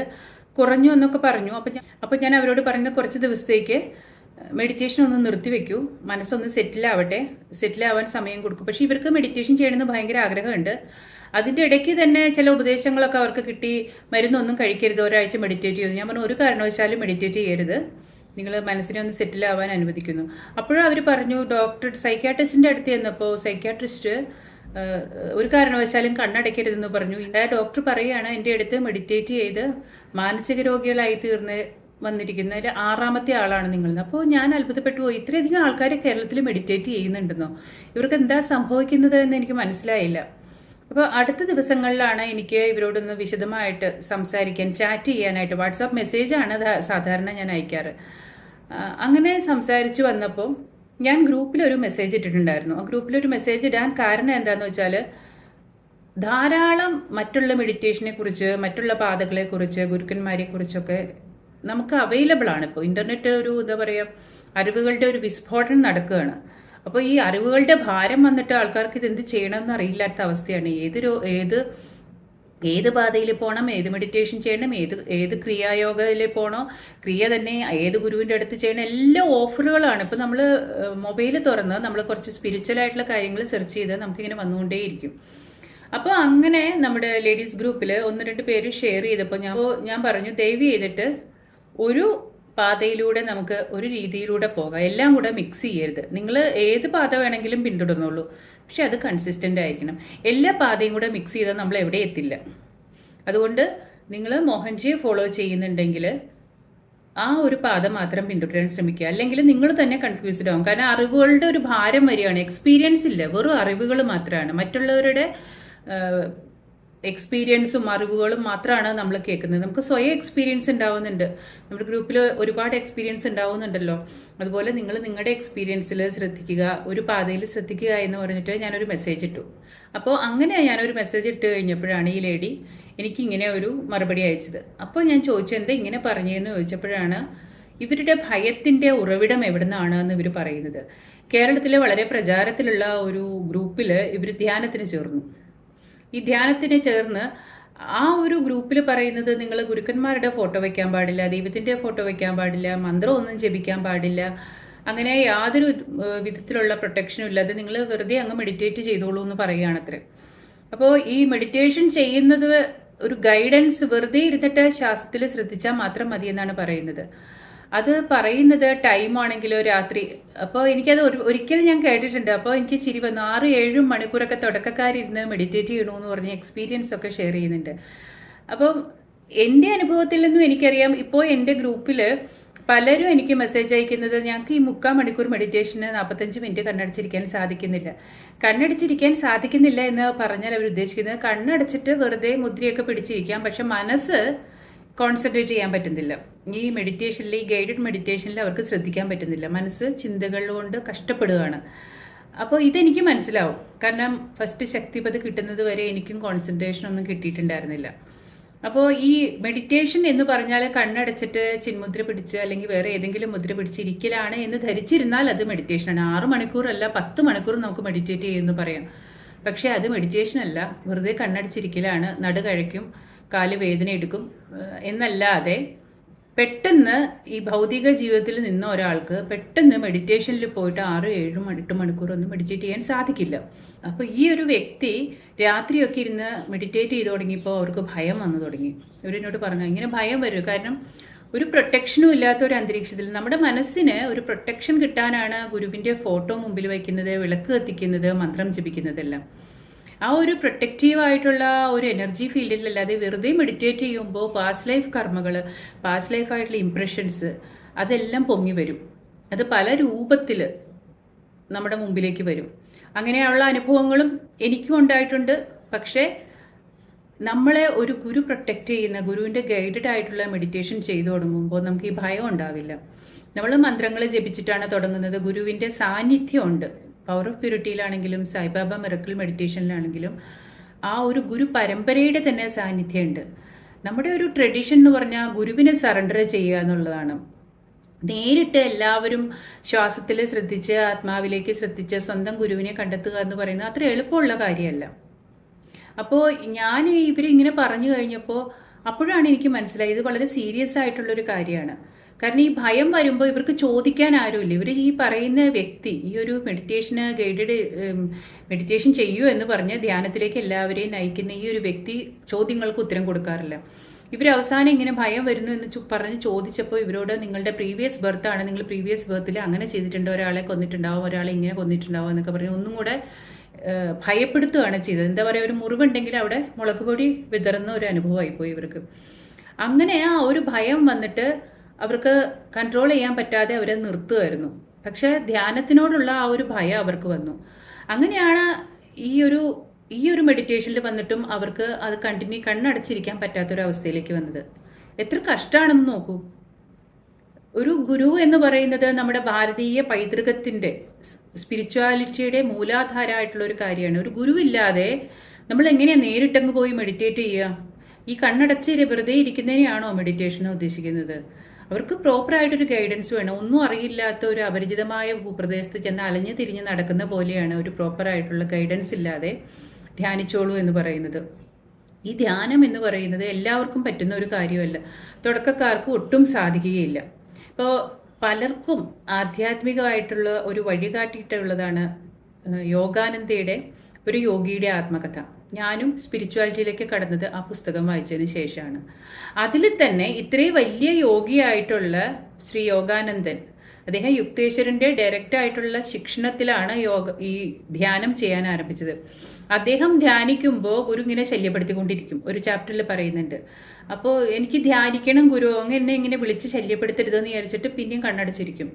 കുറഞ്ഞു എന്നൊക്കെ പറഞ്ഞു. അപ്പം ഞാൻ അപ്പോൾ ഞാൻ അവരോട് പറഞ്ഞ കുറച്ച് ദിവസത്തേക്ക് മെഡിറ്റേഷൻ ഒന്ന് നിർത്തിവെക്കൂ മനസ്സൊന്ന് സെറ്റിലാവട്ടെ സെറ്റിലാവാൻ സമയം കൊടുക്കും. പക്ഷേ ഇവർക്ക് മെഡിറ്റേഷൻ ചെയ്യണമെന്ന് ഭയങ്കര ആഗ്രഹമുണ്ട്. അതിന്റെ ഇടയ്ക്ക് തന്നെ ചില ഉപദേശങ്ങളൊക്കെ അവർക്ക് കിട്ടി. മരുന്നൊന്നും കഴിക്കരുത്. ഒരാഴ്ച മെഡിറ്റേറ്റ് ചെയ്യുന്നു ഞാൻ പറഞ്ഞു ഒരു കാരണവശാലും മെഡിറ്റേറ്റ് ചെയ്യരുത്. നിങ്ങൾ മനസ്സിനെ ഒന്ന് സെറ്റിലാവാൻ അനുവദിക്കുന്നു. അപ്പോഴും അവർ പറഞ്ഞു ഡോക്ടർ സൈക്യാട്രിസ്റ്റിന്റെ അടുത്ത് ചെന്നപ്പോൾ സൈക്യാട്രിസ്റ്റ് ഒരു കാരണവശാലും കണ്ണടയ്ക്കരുതെന്ന് പറഞ്ഞു. ഇതായ ഡോക്ടർ പറയുകയാണ് എന്റെ അടുത്ത് മെഡിറ്റേറ്റ് ചെയ്ത് മാനസിക രോഗികളായി തീർന്ന് വന്നിരിക്കുന്നതിൽ ആറാമത്തെ ആളാണ് നിങ്ങൾ അപ്പോൾ ഞാൻ അത്ഭുതപ്പെട്ടു പോയി. ഇത്രയധികം ആൾക്കാർ കേരളത്തിൽ മെഡിറ്റേറ്റ് ചെയ്യുന്നുണ്ടെന്നോ? ഇവർക്ക് എന്താ സംഭവിക്കുന്നത് എന്ന് എനിക്ക് മനസ്സിലായില്ല. അപ്പോൾ അടുത്ത ദിവസങ്ങളിലാണ് എനിക്ക് ഇവരോടൊന്ന് വിശദമായിട്ട് സംസാരിക്കാൻ ചാറ്റ് ചെയ്യാനായിട്ട് വാട്സാപ്പ് മെസ്സേജാണ് സാധാരണ ഞാൻ അയക്കാറ്. അങ്ങനെ സംസാരിച്ചു വന്നപ്പോൾ ഞാൻ ഗ്രൂപ്പിൽ ഒരു മെസ്സേജ് ഇട്ടിട്ടുണ്ടായിരുന്നു. ആ ഗ്രൂപ്പിൽ ഒരു മെസ്സേജ് ഇടാൻ കാരണം എന്താണെന്ന് വെച്ചാൽ ധാരാളം മറ്റുള്ള മെഡിറ്റേഷനെ കുറിച്ച് മറ്റുള്ള പാതകളെ കുറിച്ച് ഗുരുക്കന്മാരെ കുറിച്ചൊക്കെ നമുക്ക് അവൈലബിൾ ആണ്. ഇപ്പോൾ ഇന്റർനെറ്റ് ഒരു എന്താ പറയുക അറിവുകളുടെ ഒരു വിസ്ഫോടനം നടക്കുകയാണ്. അപ്പോൾ ഈ അറിവുകളുടെ ഭാരം വന്നിട്ട് ആൾക്കാർക്ക് ഇത് എന്ത് ചെയ്യണമെന്ന് അറിയില്ലാത്ത അവസ്ഥയാണ്. ഏത് ഏത് ഏത് പാതയിൽ പോകണം ഏത് മെഡിറ്റേഷൻ ചെയ്യണം ഏത് ഏത് ക്രിയായോഗയിൽ പോകണോ ക്രിയ തന്നെ ഏത് ഗുരുവിന്റെ അടുത്ത് ചെയ്യണം എല്ലാ ഓഫറുകളാണ്. ഇപ്പോൾ നമ്മൾ മൊബൈൽ തുറന്ന് നമ്മൾ കുറച്ച് സ്പിരിച്വൽ ആയിട്ടുള്ള കാര്യങ്ങൾ സെർച്ച് ചെയ്ത് നമുക്കിങ്ങനെ വന്നുകൊണ്ടേയിരിക്കും. അപ്പോൾ അങ്ങനെ നമ്മുടെ ലേഡീസ് ഗ്രൂപ്പിൽ ഒന്ന് രണ്ട് പേര് ഷെയർ ചെയ്തപ്പോൾ ഞാൻ ഞാൻ പറഞ്ഞു ദയവ് ചെയ്തിട്ട് ഒരു പാതയിലൂടെ നമുക്ക് ഒരു രീതിയിലൂടെ പോകാം. എല്ലാം കൂടെ മിക്സ് ചെയ്യരുത്. നിങ്ങൾ ഏത് പാത വേണമെങ്കിലും പിന്തുടർന്നുള്ളൂ പക്ഷെ അത് കൺസിസ്റ്റന്റ് ആയിരിക്കണം. എല്ലാ പാതയും കൂടെ മിക്സ് ചെയ്താൽ നമ്മൾ എവിടെ എത്തില്ല. അതുകൊണ്ട് നിങ്ങൾ മോഹൻജിയെ ഫോളോ ചെയ്യുന്നുണ്ടെങ്കിൽ ആ ഒരു പാത മാത്രം പിന്തുടരാൻ ശ്രമിക്കുക. അല്ലെങ്കിൽ നിങ്ങൾ തന്നെ കൺഫ്യൂസ്ഡ് ആവും. കാരണം അറിവുകളുടെ ഒരു ഭാരം വരികയാണ്. എക്സ്പീരിയൻസ് ഇല്ല. വെറും അറിവുകൾ മാത്രമാണ്. മറ്റുള്ളവരുടെ എക്സ്പീരിയൻസും അറിവുകളും മാത്രമാണ് നമ്മൾ കേൾക്കുന്നത്. നമുക്ക് സ്വയം എക്സ്പീരിയൻസ് ഉണ്ടാവുന്നുണ്ട് നമ്മുടെ ഗ്രൂപ്പിൽ ഒരുപാട് എക്സ്പീരിയൻസ് ഉണ്ടാവുന്നുണ്ടല്ലോ അതുപോലെ നിങ്ങൾ നിങ്ങളുടെ എക്സ്പീരിയൻസിൽ ശ്രദ്ധിക്കുക ഒരു പാതയിൽ ശ്രദ്ധിക്കുക എന്ന് പറഞ്ഞിട്ട് ഞാനൊരു മെസ്സേജ് ഇട്ടു. അപ്പോൾ അങ്ങനെ ഞാനൊരു മെസ്സേജ് ഇട്ട് കഴിഞ്ഞപ്പോഴാണ് ഈ ലേഡി എനിക്ക് ഇങ്ങനെ ഒരു മറുപടി അയച്ചത്. അപ്പോൾ ഞാൻ ചോദിച്ചു എന്താ ഇങ്ങനെ പറഞ്ഞതെന്ന് ചോദിച്ചപ്പോഴാണ് ഇവരുടെ ഭയത്തിന്റെ ഉറവിടം എവിടെ നിന്നാണ് എന്ന് ഇവർ പറയുന്നത്. കേരളത്തിലെ വളരെ പ്രചാരത്തിലുള്ള ഒരു ഗ്രൂപ്പിൽ ഇവർ ധ്യാനത്തിന് ചേർന്നു. ഈ ധ്യാനത്തിന് ചേർന്ന് ആ ഒരു ഗ്രൂപ്പിൽ പറയുന്നത് നിങ്ങൾ ഗുരുക്കന്മാരുടെ ഫോട്ടോ വയ്ക്കാൻ പാടില്ല ദൈവത്തിന്റെ ഫോട്ടോ വയ്ക്കാൻ പാടില്ല മന്ത്രം ഒന്നും ജപിക്കാൻ പാടില്ല അങ്ങനെ യാതൊരു വിധത്തിലുള്ള പ്രൊട്ടക്ഷനും ഇല്ലാതെ നിങ്ങൾ വെറുതെ അങ്ങ് മെഡിറ്റേറ്റ് ചെയ്തോളൂ എന്ന് പറയുകയാണത്രേ അപ്പോൾ ഈ മെഡിറ്റേഷൻ ചെയ്യുന്നത് ഒരു ഗൈഡൻസ് വെറുതെ ഇരുന്നിട്ട് ശാസ്ത്രത്തിൽ ശ്രദ്ധിച്ചാൽ മാത്രം മതി എന്നാണ് പറയുന്നത്. അത് പറയുന്നത് ടൈം ആണെങ്കിലോ രാത്രി. അപ്പോൾ എനിക്കത് ഒരു ഒരിക്കൽ ഞാൻ കേട്ടിട്ടുണ്ട്. അപ്പോൾ എനിക്ക് ചിരി വന്നു. ആറ് ഏഴും മണിക്കൂറൊക്കെ തുടക്കക്കാരിരുന്ന് മെഡിറ്റേറ്റ് ചെയ്യണമെന്ന് പറഞ്ഞ് എക്സ്പീരിയൻസ് ഒക്കെ ഷെയർ ചെയ്യുന്നുണ്ട്. അപ്പം എന്റെ അനുഭവത്തിൽ നിന്നും എനിക്കറിയാം. ഇപ്പോൾ എന്റെ ഗ്രൂപ്പിൽ പലരും എനിക്ക് മെസ്സേജ് അയക്കുന്നത് ഞങ്ങൾക്ക് ഈ മുക്കാൽ മണിക്കൂർ മെഡിറ്റേഷന് നാൽപ്പത്തഞ്ച് മിനിറ്റ് കണ്ണടച്ചിരിക്കാൻ സാധിക്കുന്നില്ല. കണ്ണടച്ചിരിക്കാൻ സാധിക്കുന്നില്ല എന്ന് പറഞ്ഞാൽ അവർ ഉദ്ദേശിക്കുന്നത് കണ്ണടച്ചിട്ട് വെറുതെ മുദ്രയൊക്കെ പിടിച്ചിരിക്കാം. പക്ഷെ മനസ്സ് കോൺസെൻട്രേറ്റ് ചെയ്യാൻ പറ്റുന്നില്ല. ഈ മെഡിറ്റേഷനിൽ ഈ ഗൈഡഡ് മെഡിറ്റേഷനിൽ അവർക്ക് ശ്രദ്ധിക്കാൻ പറ്റുന്നില്ല. മനസ്സ് ചിന്തകൾ കൊണ്ട് കഷ്ടപ്പെടുകയാണ്. അപ്പോൾ ഇതെനിക്ക് മനസ്സിലാവും. കാരണം ഫസ്റ്റ് ശക്തിപത് കിട്ടുന്നത് വരെ എനിക്കും കോൺസെൻട്രേഷൻ ഒന്നും കിട്ടിയിട്ടുണ്ടായിരുന്നില്ല. അപ്പോൾ ഈ മെഡിറ്റേഷൻ എന്ന് പറഞ്ഞാൽ കണ്ണടച്ചിട്ട് ചിന്മുദ്ര പിടിച്ച് അല്ലെങ്കിൽ വേറെ ഏതെങ്കിലും മുദ്ര പിടിച്ചിരിക്കലാണ് എന്ന് ധരിച്ചിരുന്നാൽ അത് മെഡിറ്റേഷനാണ് ആറ് മണിക്കൂറല്ല പത്ത് മണിക്കൂർ നമുക്ക് മെഡിറ്റേറ്റ് ചെയ്യുമെന്ന് പറയാം. പക്ഷേ അത് മെഡിറ്റേഷൻ അല്ല. വെറുതെ കണ്ണടച്ചിരിക്കലാണ് നടു കഴിക്കും കാൽ വേദന എടുക്കും എന്നല്ലാതെ പെട്ടെന്ന് ഈ ഭൗതിക ജീവിതത്തിൽ നിന്ന ഒരാൾക്ക് പെട്ടെന്ന് മെഡിറ്റേഷനിൽ പോയിട്ട് ആറ് ഏഴും എട്ട് മണിക്കൂറൊന്നും മെഡിറ്റേറ്റ് ചെയ്യാൻ സാധിക്കില്ല. അപ്പോൾ ഈ ഒരു വ്യക്തി രാത്രിയൊക്കെ ഇരുന്ന് മെഡിറ്റേറ്റ് ചെയ്ത് തുടങ്ങിയപ്പോൾ അവർക്ക് ഭയം വന്നു തുടങ്ങി. ഇവരെന്നോട് പറഞ്ഞു ഇങ്ങനെ ഭയം വരും. കാരണം ഒരു പ്രൊട്ടക്ഷനും ഇല്ലാത്ത ഒരു അന്തരീക്ഷത്തിൽ നമ്മുടെ മനസ്സിന് ഒരു പ്രൊട്ടക്ഷൻ കിട്ടാനാണ് ഗുരുവിന്റെ ഫോട്ടോ മുമ്പിൽ വയ്ക്കുന്നത് വിളക്ക് കത്തിക്കുന്നത് മന്ത്രം ജപിക്കുന്നതെല്ലാം. ആ ഒരു പ്രൊട്ടക്റ്റീവ് ആയിട്ടുള്ള ഒരു എനർജി ഫീൽഡിൽ ഫീൽഡിലല്ലാതെ വെറുതെ മെഡിറ്റേറ്റ് ചെയ്യുമ്പോൾ പാസ്റ്റ് ലൈഫ് കർമ്മകൾ പാസ്റ്റ് ലൈഫായിട്ടുള്ള ഇംപ്രഷൻസ് അതെല്ലാം പൊങ്ങി വരും. അത് പല രൂപത്തിൽ നമ്മുടെ മുമ്പിലേക്ക് വരും. അങ്ങനെയുള്ള അനുഭവങ്ങളും എനിക്കും ഉണ്ടായിട്ടുണ്ട്. പക്ഷേ നമ്മളെ ഒരു ഗുരു പ്രൊട്ടക്റ്റ് ചെയ്യുന്ന ഗുരുവിന്റെ ഗൈഡഡ് ആയിട്ടുള്ള മെഡിറ്റേഷൻ ചെയ്തു തുടങ്ങുമ്പോൾ നമുക്ക് ഈ ഭയം ഉണ്ടാവില്ല. നമ്മൾ മന്ത്രങ്ങൾ ജപിച്ചിട്ടാണ് തുടങ്ങുന്നത്. ഗുരുവിന്റെ സാന്നിധ്യമുണ്ട്. പവർ ഓഫ് പ്യൂരിറ്റിയിലാണെങ്കിലും സായിബാബ മിറക്കിൾ മെഡിറ്റേഷനിലാണെങ്കിലും ആ ഒരു ഗുരു പരമ്പരയുടെ തന്നെ സാന്നിധ്യമുണ്ട്. നമ്മുടെ ഒരു ട്രഡീഷൻ എന്ന് പറഞ്ഞാൽ ഗുരുവിനെ സറണ്ടർ ചെയ്യുക എന്നുള്ളതാണ്. നേരിട്ട് എല്ലാവരും ശ്വാസത്തിൽ ശ്രദ്ധിച്ച് ആത്മാവിലേക്ക് ശ്രദ്ധിച്ച് സ്വന്തം ഗുരുവിനെ കണ്ടെത്തുക എന്ന് പറയുന്നത് അത്ര എളുപ്പമുള്ള കാര്യമല്ല. അപ്പോൾ ഞാൻ ഇവരിങ്ങനെ പറഞ്ഞു കഴിഞ്ഞപ്പോൾ അപ്പോഴാണ് എനിക്ക് മനസ്സിലായത് ഇത് വളരെ സീരിയസ് ആയിട്ടുള്ളൊരു കാര്യമാണ്. കാരണം ഈ ഭയം വരുമ്പോൾ ഇവർക്ക് ചോദിക്കാൻ ആരുമില്ല. ഇവർ ഈ പറയുന്ന വ്യക്തി ഈ ഒരു മെഡിറ്റേഷന് ഗൈഡഡ് മെഡിറ്റേഷൻ ചെയ്യൂ എന്ന് പറഞ്ഞ് ധ്യാനത്തിലേക്ക് എല്ലാവരെയും നയിക്കുന്ന ഈ ഒരു വ്യക്തി ചോദ്യങ്ങൾക്ക് ഉത്തരം കൊടുക്കാറില്ല. ഇവർ അവസാനം ഇങ്ങനെ ഭയം വരുന്നു എന്ന് പറഞ്ഞ് ചോദിച്ചപ്പോൾ ഇവരോട് നിങ്ങളുടെ പ്രീവിയസ് ബർത്ത് ആണ് നിങ്ങൾ പ്രീവിയസ് ബർത്തിൽ അങ്ങനെ ചെയ്തിട്ടുണ്ട് ഒരാളെ കൊന്നിട്ടുണ്ടാവും ഒരാളെ ഇങ്ങനെ കൊന്നിട്ടുണ്ടാവും എന്നൊക്കെ പറഞ്ഞ് ഒന്നും കൂടെ ഭയപ്പെടുത്തുകയാണ് ചെയ്തത്. എന്താ പറയുക ഒരു മുറിവുണ്ടെങ്കിൽ അവിടെ മുളക് പൊടി വിതറുന്ന ഒരു അനുഭവമായിപ്പോയി ഇവർക്ക്. അങ്ങനെ ആ ഒരു ഭയം വന്നിട്ട് അവർക്ക് കൺട്രോൾ ചെയ്യാൻ പറ്റാതെ അവരെ നിർത്തുമായിരുന്നു. പക്ഷെ ധ്യാനത്തിനോടുള്ള ആ ഒരു ഭയം അവർക്ക് വന്നു. അങ്ങനെയാണ് ഈ ഒരു ഈ ഒരു മെഡിറ്റേഷനിൽ വന്നിട്ടും അവർക്ക് അത് കണ്ടിന്യൂ കണ്ണടച്ചിരിക്കാൻ പറ്റാത്തൊരവസ്ഥയിലേക്ക് വന്നത്. എത്ര കഷ്ടമാണെന്ന് നോക്കൂ. ഒരു ഗുരു എന്ന് പറയുന്നത് നമ്മുടെ ഭാരതീയ പൈതൃകത്തിന്റെ സ്പിരിച്വാലിറ്റിയുടെ മൂലാധാരമായിട്ടുള്ള ഒരു കാര്യമാണ്. ഒരു ഗുരുവില്ലാതെ നമ്മൾ എങ്ങനെയാണ് നേരിട്ടങ്ങ് പോയി മെഡിറ്റേറ്റ് ചെയ്യുക? ഈ കണ്ണടച്ച് വെറുതെ ഇരിക്കുന്നതിനെയാണോ മെഡിറ്റേഷൻ ഉദ്ദേശിക്കുന്നത്? അവർക്ക് പ്രോപ്പറായിട്ടൊരു ഗൈഡൻസ് വേണം. ഒന്നും അറിയില്ലാത്ത ഒരു അപരിചിതമായ ഭൂപ്രദേശത്ത് ചെന്ന് അലഞ്ഞു തിരിഞ്ഞ് നടക്കുന്ന പോലെയാണ് ഒരു പ്രോപ്പറായിട്ടുള്ള ഗൈഡൻസ് ഇല്ലാതെ ധ്യാനിച്ചോളൂ എന്ന് പറയുന്നത്. ഈ ധ്യാനം എന്ന് പറയുന്നത് എല്ലാവർക്കും പറ്റുന്ന ഒരു കാര്യമല്ല. തുടക്കക്കാർക്ക് ഒട്ടും സാധിക്കുകയില്ല. ഇപ്പോൾ പലർക്കും ആധ്യാത്മികമായിട്ടുള്ള ഒരു വഴികാട്ടിയിട്ടുള്ളതാണ് യോഗാനന്ദയുടെ ഒരു യോഗിയുടെ ആത്മകഥ. ഞാനും സ്പിരിച്വാലിറ്റിയിലേക്ക് കടന്നത് ആ പുസ്തകം വായിച്ചതിന് ശേഷമാണ്. അതിൽ തന്നെ ഇത്രയും വലിയ യോഗിയായിട്ടുള്ള ശ്രീ യോഗാനന്ദൻ അദ്ദേഹം യുക്തേശ്വരന്റെ ഡയറക്റ്റ് ആയിട്ടുള്ള ശിക്ഷണത്തിലാണ് യോഗ ഈ ധ്യാനം ചെയ്യാൻ ആരംഭിച്ചത്. അദ്ദേഹം ധ്യാനിക്കുമ്പോൾ ഗുരു ഇങ്ങനെ ശല്യപ്പെടുത്തിക്കൊണ്ടിരിക്കും. ഒരു ചാപ്റ്ററിൽ പറയുന്നുണ്ട്. അപ്പോൾ എനിക്ക് ധ്യാനിക്കണം ഗുരു അങ്ങ് എന്നെ ഇങ്ങനെ വിളിച്ച് ശല്യപ്പെടുത്തരുതെന്ന് വിചാരിച്ചിട്ട് പിന്നെയും കണ്ണടച്ചിരിക്കും.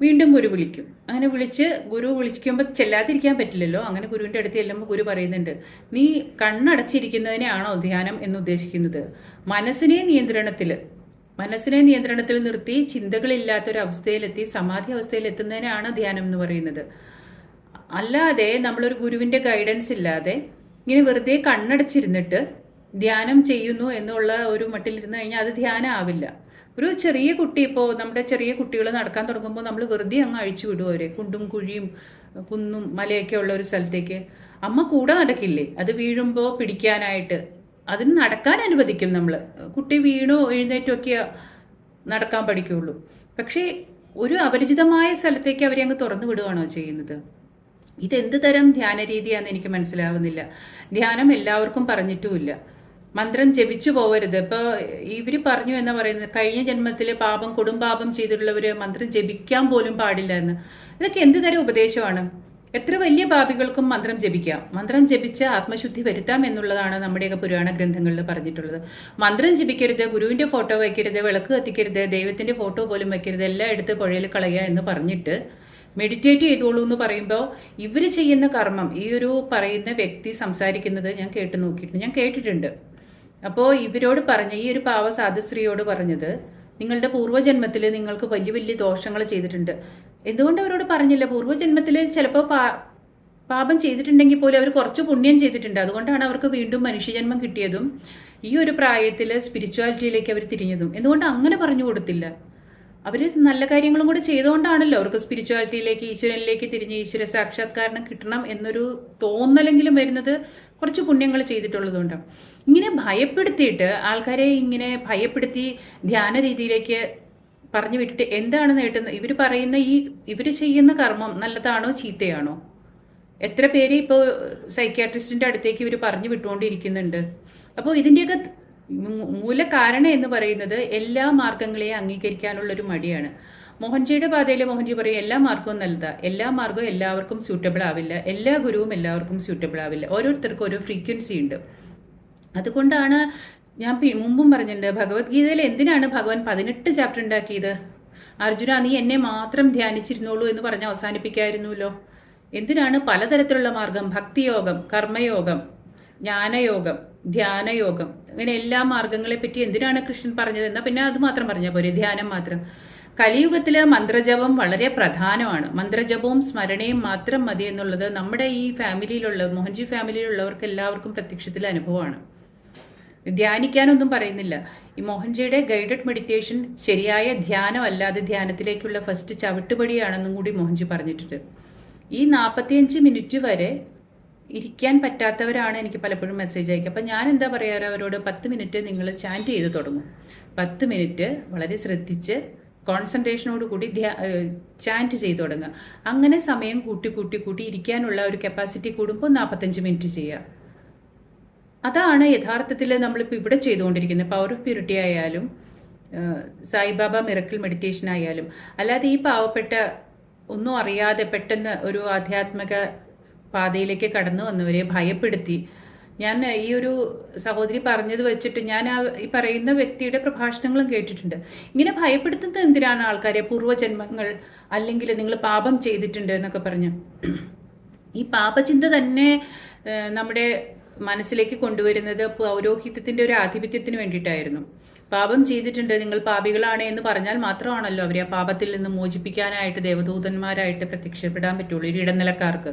വീണ്ടും ഗുരു വിളിക്കും. അങ്ങനെ വിളിച്ച് ഗുരു വിളിക്കുമ്പോൾ ചെല്ലാതിരിക്കാൻ പറ്റില്ലല്ലോ. അങ്ങനെ ഗുരുവിന്റെ അടുത്ത് ചെല്ലുമ്പോൾ ഗുരു പറയുന്നുണ്ട് നീ കണ്ണടച്ചിരിക്കുന്നതിനെയാണോ ധ്യാനം എന്ന് ഉദ്ദേശിക്കുന്നത്? മനസ്സിനെ നിയന്ത്രണത്തിൽ മനസ്സിനെ നിയന്ത്രണത്തിൽ നിർത്തി ചിന്തകളില്ലാത്തൊരു അവസ്ഥയിലെത്തി സമാധി അവസ്ഥയിൽ എത്തുന്നതിനാണ് ധ്യാനം എന്ന് പറയുന്നത്. അല്ലാതെ നമ്മളൊരു ഗുരുവിന്റെ ഗൈഡൻസ് ഇല്ലാതെ ഇങ്ങനെ വെറുതെ കണ്ണടച്ചിരുന്നിട്ട് ധ്യാനം ചെയ്യുന്നു എന്നുള്ള ഒരു മട്ടിലിരുന്ന് കഴിഞ്ഞാൽ അത് ധ്യാനം ആവില്ല ഒരു ചെറിയ കുട്ടി ഇപ്പോൾ നമ്മുടെ ചെറിയ കുട്ടികൾ നടക്കാൻ തുടങ്ങുമ്പോൾ നമ്മൾ വെറുതെ അങ്ങ് അഴിച്ചു വിടും അവരെ. കുണ്ടും കുഴിയും കുന്നും മലയൊക്കെ ഉള്ള ഒരു സ്ഥലത്തേക്ക്. അമ്മ കൂടെ നടക്കില്ലേ? അത് വീഴുമ്പോൾ പിടിക്കാനായിട്ട്. അതിന് നടക്കാൻ അനുവദിക്കും നമ്മൾ. കുട്ടി വീണോ എഴുന്നേറ്റൊക്കെ നടക്കാൻ പഠിക്കുള്ളൂ. പക്ഷേ ഒരു അപരിചിതമായ സ്ഥലത്തേക്ക് അവരെ അങ്ങ് തുറന്നു വിടുകയാണോ ചെയ്യുന്നത്? ഇതെന്ത് തരം ധ്യാന രീതിയാണെന്ന് എനിക്ക് മനസ്സിലാവുന്നില്ല. ധ്യാനം എല്ലാവർക്കും പറഞ്ഞിട്ടുമില്ല. മന്ത്രം ജപിച്ചു പോവരുത്. ഇപ്പോൾ ഇവർ പറഞ്ഞു എന്ന് പറയുന്നത് കഴിഞ്ഞ ജന്മത്തിലെ പാപം കൊടുംപാപം ചെയ്തിട്ടുള്ളവര് മന്ത്രം ജപിക്കാൻ പോലും പാടില്ല എന്ന്. ഇതൊക്കെ എന്ത് തരം ഉപദേശമാണ്? എത്ര വലിയ പാപികൾക്കും മന്ത്രം ജപിക്കാം? മന്ത്രം ജപിച്ച് ആത്മശുദ്ധി വരുത്താം എന്നുള്ളതാണ് നമ്മുടെയൊക്കെ പുരാണ ഗ്രന്ഥങ്ങളിൽ പറഞ്ഞിട്ടുള്ളത്. മന്ത്രം ജപിക്കരുത് ഗുരുവിന്റെ ഫോട്ടോ വയ്ക്കരുത് വിളക്ക് കത്തിക്കരുത് ദൈവത്തിന്റെ ഫോട്ടോ പോലും വയ്ക്കരുത് എല്ലാം എടുത്ത് പുഴയിൽ കളയുക എന്ന് പറഞ്ഞിട്ട് മെഡിറ്റേറ്റ് ചെയ്തോളൂ എന്ന് പറയുമ്പോൾ ഇവർ ചെയ്യുന്ന കർമ്മം ഈ ഒരു പറയുന്ന വ്യക്തി സംസാരിക്കുന്നത് ഞാൻ കേട്ട് നോക്കിയിട്ടുണ്ട്. ഞാൻ കേട്ടിട്ടുണ്ട്. അപ്പോൾ ഇവരോട് പറഞ്ഞ ഈ ഒരു പാവ സാധുസ്ത്രീയോട് പറഞ്ഞത് നിങ്ങളുടെ പൂർവജന്മത്തിൽ നിങ്ങൾക്ക് വലിയ വലിയ ദോഷങ്ങൾ ചെയ്തിട്ടുണ്ട്. എന്തുകൊണ്ട് അവരോട് പറഞ്ഞില്ല? പൂർവജന്മത്തിൽ ചിലപ്പോൾ പാ പാപം ചെയ്തിട്ടുണ്ടെങ്കിൽ പോലും അവർ കുറച്ച് പുണ്യം ചെയ്തിട്ടുണ്ട്. അതുകൊണ്ടാണ് അവർക്ക് വീണ്ടും മനുഷ്യജന്മം കിട്ടിയതും ഈ ഒരു പ്രായത്തിൽ സ്പിരിച്വാലിറ്റിയിലേക്ക് അവർ തിരിഞ്ഞതും. എന്തുകൊണ്ട് അങ്ങനെ പറഞ്ഞു കൊടുത്തില്ല? അവർ നല്ല കാര്യങ്ങളും കൂടെ ചെയ്തുകൊണ്ടാണല്ലോ അവർക്ക് സ്പിരിച്വാലിറ്റിയിലേക്ക് ഈശ്വരനിലേക്ക് തിരിഞ്ഞ് ഈശ്വര സാക്ഷാത്കാരണം കിട്ടണം എന്നൊരു തോന്നലെങ്കിലും വരുന്നത് കുറച്ച് പുണ്യങ്ങൾ ചെയ്തിട്ടുള്ളതുകൊണ്ട് ഇങ്ങനെ ഭയപ്പെടുത്തിയിട്ട് ആൾക്കാരെ ഇങ്ങനെ ഭയപ്പെടുത്തി ധ്യാന രീതിയിലേക്ക് പറഞ്ഞു വിട്ടിട്ട് എന്താണ് നേട്ടുന്നത്? ഇവർ പറയുന്ന ഈ ഇവർ ചെയ്യുന്ന കർമ്മം നല്ലതാണോ ചീത്തയാണോ? എത്ര പേര് ഇപ്പോൾ സൈക്യാട്രിസ്റ്റിന്റെ അടുത്തേക്ക് ഇവർ പറഞ്ഞു വിട്ടുകൊണ്ടിരിക്കുന്നുണ്ട്. അപ്പോൾ ഇതിന്റെയൊക്കെ മൂലകാരണം മൂല കാരണം എന്ന് പറയുന്നത് എല്ലാ മാർഗങ്ങളെയും അംഗീകരിക്കാനുള്ളൊരു മടിയാണ്. മോഹൻജിയുടെ പാതയിൽ മോഹൻജി പറയും എല്ലാ മാർഗവും നല്ലതാ. എല്ലാ മാർഗവും എല്ലാവർക്കും സ്യൂട്ടബിൾ ആവില്ല. എല്ലാ ഗുരുവും എല്ലാവർക്കും സ്യൂട്ടബിൾ ആവില്ല. ഓരോരുത്തർക്കും ഓരോ ഫ്രീക്വൻസി ഉണ്ട്. അതുകൊണ്ടാണ് ഞാൻ മുമ്പും പറഞ്ഞിട്ടുണ്ട് ഭഗവത്ഗീതയിൽ എന്തിനാണ് ഭഗവാൻ പതിനെട്ട് ചാപ്റ്റർ ഉണ്ടാക്കിയത്? അർജുന നീ എന്നെ മാത്രം ധ്യാനിച്ചിരുന്നുള്ളൂ എന്ന് പറഞ്ഞ് അവസാനിപ്പിക്കായിരുന്നല്ലോ എന്തിനാണ് പലതരത്തിലുള്ള മാർഗം? ഭക്തിയോഗം കർമ്മയോഗം ജ്ഞാനയോഗം ധ്യാനയോഗം. അങ്ങനെ എല്ലാ മാർഗങ്ങളെ പറ്റി എന്തിനാണ് കൃഷ്ണൻ പറഞ്ഞത്? എന്നാൽ പിന്നെ അത് മാത്രം പറഞ്ഞാൽ പോരെ. ധ്യാനം മാത്രം. കലിയുഗത്തിൽ മന്ത്രജപം വളരെ പ്രധാനമാണ്. മന്ത്രജപവും സ്മരണയും മാത്രം മതി എന്നുള്ളത് നമ്മുടെ ഈ ഫാമിലിയിലുള്ള മോഹൻജി ഫാമിലിയിലുള്ളവർക്ക് എല്ലാവർക്കും പ്രത്യക്ഷത്തിൽ അനുഭവമാണ്. ധ്യാനിക്കാനൊന്നും പറയുന്നില്ല. ഈ മോഹൻജിയുടെ ഗൈഡഡ് മെഡിറ്റേഷൻ ശരിയായ ധ്യാനം അല്ലാതെ ധ്യാനത്തിലേക്കുള്ള ഫസ്റ്റ് ചവിട്ടുപടിയാണെന്നും കൂടി മോഹൻജി പറഞ്ഞിട്ടുണ്ട്. ഈ നാൽപ്പത്തിയഞ്ച് മിനിറ്റ് വരെ ഇരിക്കാൻ പറ്റാത്തവരാണ് എനിക്ക് പലപ്പോഴും മെസ്സേജ് അയക്കുക. അപ്പം ഞാൻ എന്താ പറയാറ്? അവരോട് പത്ത് മിനിറ്റ് നിങ്ങൾ ചാന്റ് ചെയ്ത് തുടങ്ങും. പത്ത് മിനിറ്റ് വളരെ ശ്രദ്ധിച്ച് കോൺസെൻട്രേഷനോട് കൂടി ധ്യാ ചാന്റ് ചെയ്തു തുടങ്ങുക. അങ്ങനെ സമയം കൂട്ടി കൂട്ടി കൂട്ടി ഇരിക്കാനുള്ള ഒരു കപ്പാസിറ്റി കൂടുമ്പോൾ നാൽപ്പത്തഞ്ച് മിനിറ്റ് ചെയ്യുക. അതാണ് യഥാർത്ഥത്തിൽ നമ്മളിപ്പോൾ ഇവിടെ ചെയ്തുകൊണ്ടിരിക്കുന്നത്. പവർ ഓഫ് പ്യൂരിറ്റി ആയാലും സായിബാബ മിറക്കിൾ മെഡിറ്റേഷൻ ആയാലും. അല്ലാതെ ഈ പാവപ്പെട്ട ഒന്നും അറിയാതെ പെട്ടെന്ന് ഒരു ആധ്യാത്മിക പാതയിലേക്ക് കടന്നു വന്നവരെ ഭയപ്പെടുത്തി ഞാൻ ഈ ഒരു സഹോദരി പറഞ്ഞത് വെച്ചിട്ട് ഞാൻ ആ ഈ പറയുന്ന വ്യക്തിയുടെ പ്രഭാഷണങ്ങളും കേട്ടിട്ടുണ്ട്. ഇങ്ങനെ ഭയപ്പെടുത്തുന്നത് എന്തിനാണ് ആൾക്കാരെ? പൂർവജന്മങ്ങൾ അല്ലെങ്കിൽ നിങ്ങൾ പാപം ചെയ്തിട്ടുണ്ട് എന്നൊക്കെ പറഞ്ഞു. ഈ പാപചിന്ത തന്നെ നമ്മുടെ മനസ്സിലേക്ക് കൊണ്ടുവരുന്നത് പൗരോഹിത്യത്തിന്റെ ഒരു ആധിപത്യത്തിന് വേണ്ടിയിട്ടായിരുന്നു. പാപം ചെയ്തിട്ടുണ്ട് നിങ്ങൾ പാപികളാണ് എന്ന് പറഞ്ഞാൽ മാത്രമാണല്ലോ അവരെ ആ പാപത്തിൽ നിന്ന് മോചിപ്പിക്കാനായിട്ട് ദേവദൂതന്മാരായിട്ട് പ്രത്യക്ഷപ്പെടാൻ പറ്റുള്ളൂ ഒരു ഇടനിലക്കാർക്ക്.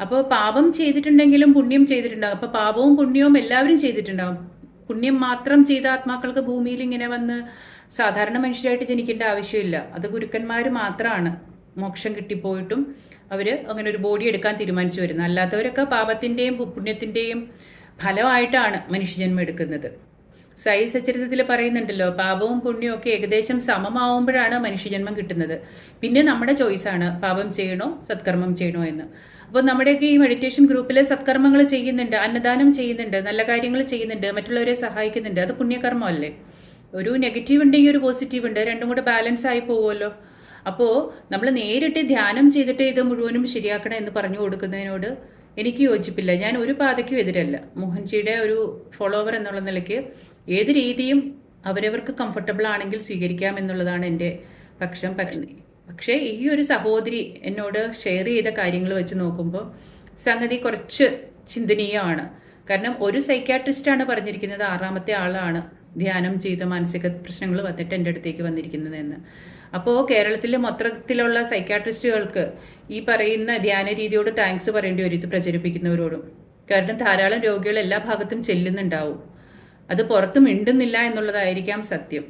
അപ്പോൾ പാപം ചെയ്തിട്ടുണ്ടെങ്കിലും പുണ്യം ചെയ്തിട്ടുണ്ടാകും അപ്പോൾ പാപവും പുണ്യവും എല്ലാവരും ചെയ്തിട്ടുണ്ടാകും പുണ്യം മാത്രം ചെയ്ത ആത്മാക്കൾക്ക് ഭൂമിയിൽ ഇങ്ങനെ വന്ന് സാധാരണ മനുഷ്യരായിട്ട് ജനിക്കേണ്ട ആവശ്യമില്ല. അത് ഗുരുക്കന്മാർ മാത്രമാണ് മോക്ഷം കിട്ടിപ്പോയിട്ടും അവർ അങ്ങനെ ഒരു ബോഡി എടുക്കാൻ തീരുമാനിച്ചു വരുന്നത്. അല്ലാത്തവരൊക്കെ പാപത്തിന്റെയും പുണ്യത്തിന്റെയും ഫലമായിട്ടാണ് മനുഷ്യജന്മം എടുക്കുന്നത്. സായി സച്ചരിത്രത്തിൽ പറയുന്നുണ്ടല്ലോ പാപവും പുണ്യവും ഒക്കെ ഏകദേശം സമമാവുമ്പോഴാണ് മനുഷ്യജന്മം കിട്ടുന്നത്. പിന്നെ നമ്മുടെ ചോയ്സാണ് പാപം ചെയ്യണോ സത്കർമ്മം ചെയ്യണോ എന്ന്. അപ്പോൾ നമ്മുടെയൊക്കെ ഈ മെഡിറ്റേഷൻ ഗ്രൂപ്പിൽ സത്കർമ്മങ്ങൾ ചെയ്യുന്നുണ്ട് അന്നദാനം ചെയ്യുന്നുണ്ട് നല്ല കാര്യങ്ങൾ ചെയ്യുന്നുണ്ട് മറ്റുള്ളവരെ സഹായിക്കുന്നുണ്ട് അത് പുണ്യകർമ്മമല്ലേ ഒരു നെഗറ്റീവ് ഉണ്ടെങ്കിൽ ഒരു പോസിറ്റീവ് ഉണ്ട് രണ്ടും കൂടെ ബാലൻസ് ആയി പോവുമല്ലോ. അപ്പോൾ നമ്മൾ നേരിട്ട് ധ്യാനം ചെയ്തിട്ട് ഇത് മുഴുവനും ശരിയാക്കണം എന്ന് പറഞ്ഞു കൊടുക്കുന്നതിനോട് എനിക്ക് യോജിപ്പില്ല. ഞാൻ ഒരു പാതയ്ക്കും എതിരല്ല. മോഹൻജിയുടെ ഒരു ഫോളോവർ എന്നുള്ള നിലയ്ക്ക് ഏത് രീതിയും അവരവർക്ക് കംഫർട്ടബിൾ ആണെങ്കിൽ സ്വീകരിക്കാം എന്നുള്ളതാണ് എന്റെ പക്ഷം. പക്ഷേ ഈ ഒരു സഹോദരി എന്നോട് ഷെയർ ചെയ്ത കാര്യങ്ങൾ വെച്ച് നോക്കുമ്പോൾ സംഗതി കുറച്ച് ചിന്തനീയമാണ്. കാരണം ഒരു സൈക്യാട്രിസ്റ്റാണ് പറഞ്ഞിരിക്കുന്നത് ആറാമത്തെ ആളാണ്. ധ്യാനം ചെയ്ത മാനസിക പ്രശ്നങ്ങൾ വന്നിട്ട് എന്റെ അടുത്തേക്ക് വന്നിരിക്കുന്നതെന്ന്. അപ്പോൾ കേരളത്തിൽ മൊത്തത്തിലുള്ള സൈക്കാട്രിസ്റ്റുകൾക്ക് ഈ പറയുന്ന ധ്യാന രീതിയോട് താങ്ക്സ് പറയേണ്ടി വരും ഇത് പ്രചരിപ്പിക്കുന്നവരോടും. കാരണം ധാരാളം രോഗികൾ എല്ലാ ഭാഗത്തും ചെല്ലുന്നുണ്ടാവും. അത് പുറത്ത് മിണ്ടുന്നില്ല എന്നുള്ളതായിരിക്കാം സത്യം.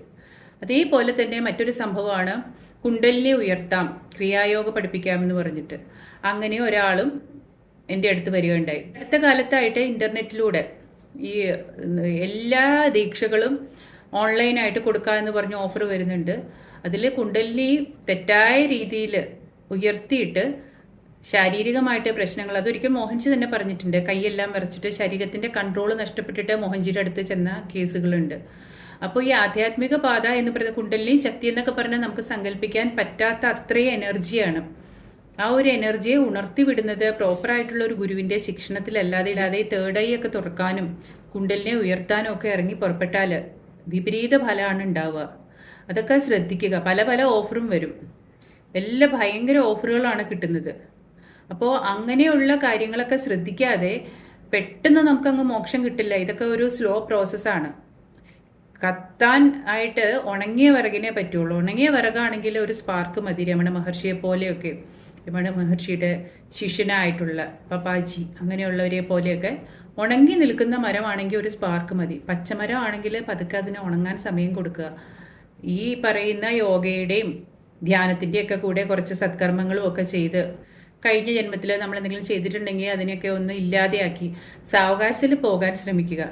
അതേപോലെ തന്നെ മറ്റൊരു സംഭവമാണ് കുണ്ടലിനെ ഉയർത്താം ക്രിയായോഗ പഠിപ്പിക്കാമെന്ന് പറഞ്ഞിട്ട്. അങ്ങനെ ഒരാളും എന്റെ അടുത്ത് വരികയുണ്ടായി. അടുത്ത കാലത്തായിട്ട് ഇന്റർനെറ്റിലൂടെ ഈ എല്ലാ ദീക്ഷകളും ഓൺലൈനായിട്ട് കൊടുക്കുക കൊടുക്കാമെന്ന് പറഞ്ഞ് ഓഫർ വരുന്നുണ്ട്. അതിൽ കുണ്ടലിനി തെറ്റായ രീതിയിൽ ഉയർത്തിയിട്ട് ശാരീരികമായിട്ട് പ്രശ്നങ്ങൾ അതൊരിക്കൽ മോഹൻജി തന്നെ പറഞ്ഞിട്ടുണ്ട്. കൈയെല്ലാം വരച്ചിട്ട് ശരീരത്തിന്റെ കൺട്രോൾ നഷ്ടപ്പെട്ടിട്ട് മോഹൻജിയുടെ അടുത്ത് ചെന്ന കേസുകളുണ്ട്. അപ്പോൾ ഈ ആധ്യാത്മിക പാത എന്ന് പറയുന്നത് കുണ്ടലിനി ശക്തി എന്നൊക്കെ പറഞ്ഞാൽ നമുക്ക് സങ്കല്പിക്കാൻ പറ്റാത്ത അത്രയും എനർജിയാണ് ആ ഒരു എനർജിയെ ഉണർത്തി വിടുന്നത് പ്രോപ്പറായിട്ടുള്ള ഒരു ഗുരുവിന്റെ ശിക്ഷണത്തിലല്ലാതെ ഇല്ലാതെ തേർഡ് ഐ ഒക്കെ തുറക്കാനും കുണ്ടലിനെ ഉയർത്താനും ഒക്കെ ഇറങ്ങി പുറപ്പെട്ടാൽ വിപരീത ഫലമാണ് ഉണ്ടാവുക. അതൊക്കെ ശ്രദ്ധിക്കുക. പല പല ഓഫറും വരും. എല്ലാ ഭയങ്കര ഓഫറുകളാണ് കിട്ടുന്നത്. അപ്പോൾ അങ്ങനെയുള്ള കാര്യങ്ങളൊക്കെ ശ്രദ്ധിക്കാതെ പെട്ടെന്ന് നമുക്കങ്ങ് മോക്ഷം കിട്ടില്ല. ഇതൊക്കെ ഒരു സ്ലോ പ്രോസസ്സാണ് കത്താൻ ആയിട്ട് ഉണങ്ങിയ വിറകിനെ പറ്റുള്ളൂ. ഉണങ്ങിയ വിറകാണെങ്കിൽ ഒരു സ്പാർക്ക് മതി. രമണ മഹർഷിയെ പോലെയൊക്കെ. രമണ മഹർഷിയുടെ ശിഷ്യനായിട്ടുള്ള പപ്പാജി അങ്ങനെയുള്ളവരെ പോലെയൊക്കെ ഉണങ്ങി നിൽക്കുന്ന മരമാണെങ്കിൽ ഒരു സ്പാർക്ക് മതി. പച്ചമരം ആണെങ്കിൽ പതുക്കെ അതിന് ഉണങ്ങാൻ സമയം കൊടുക്കുക. ഈ പറയുന്ന യോഗയുടെയും ധ്യാനത്തിന്റെയൊക്കെ കൂടെ കുറച്ച് സത്കർമ്മങ്ങളും ഒക്കെ ചെയ്ത് കഴിഞ്ഞ ജന്മത്തിൽ നമ്മൾ എന്തെങ്കിലും ചെയ്തിട്ടുണ്ടെങ്കിൽ അതിനെയൊക്കെ ഒന്ന് ഇല്ലാതെയാക്കി സാവകാശത്തിൽ പോകാൻ ശ്രമിക്കുക.